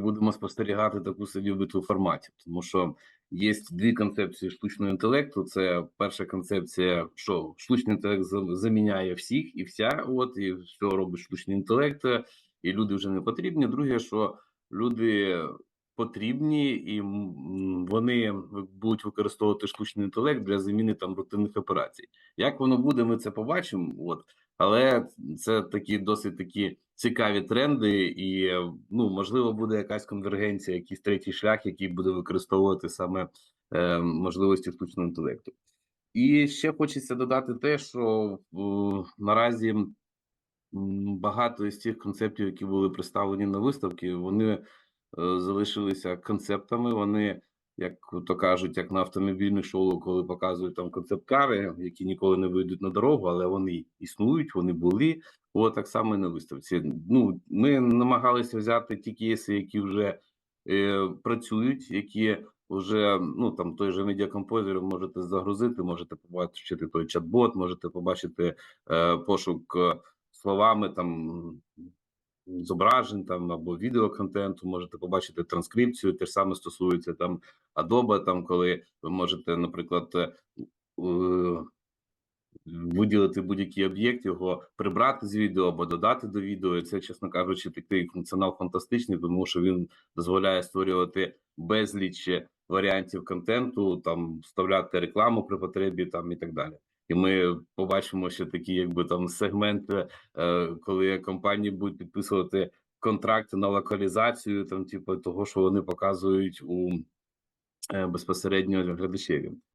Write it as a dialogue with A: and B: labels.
A: будемо спостерігати таку собі битву форматів, тому що є дві концепції штучного інтелекту. Це перша концепція, що штучний інтелект за- заміняє всіх і вся, от і все робить штучний інтелект, і люди вже не потрібні. Друге, що люди потрібні, і вони будуть використовувати штучний інтелект для заміни там рутинних операцій. Як воно буде, ми це побачимо. От але це такі досить такі цікаві тренди, і ну можливо буде якась конвергенція, якийсь третій шлях, який буде використовувати саме е, можливості штучного інтелекту. І ще хочеться додати те, що е, наразі багато із тих концептів, які були представлені на виставці, вони залишилися концептами. Вони, як то кажуть, як на автомобільних шоу, коли показують там концепт-кари, які ніколи не вийдуть на дорогу, але вони існують, вони були. От так само і на виставці. Ну ми намагалися взяти ті кейси, які вже е, працюють, які вже ну там той же медіакомпозер можете загрузити, можете побачити той чат-бот, можете побачити е, пошук е, словами там зображень там або відеоконтенту, можете побачити транскрипцію. Те ж саме стосується там Adobe, там коли ви можете, наприклад, е, виділити будь-який об'єкт, його прибрати з відео або додати до відео. І це, чесно кажучи, такий функціонал фантастичний, тому що він дозволяє створювати безліч варіантів контенту, там вставляти рекламу при потребі, там і так далі. І ми побачимо ще такі, якби там сегменти, е, коли компанії будуть підписувати контракти на локалізацію, там, типу, того, що вони показують у е, безпосередньо глядачеві.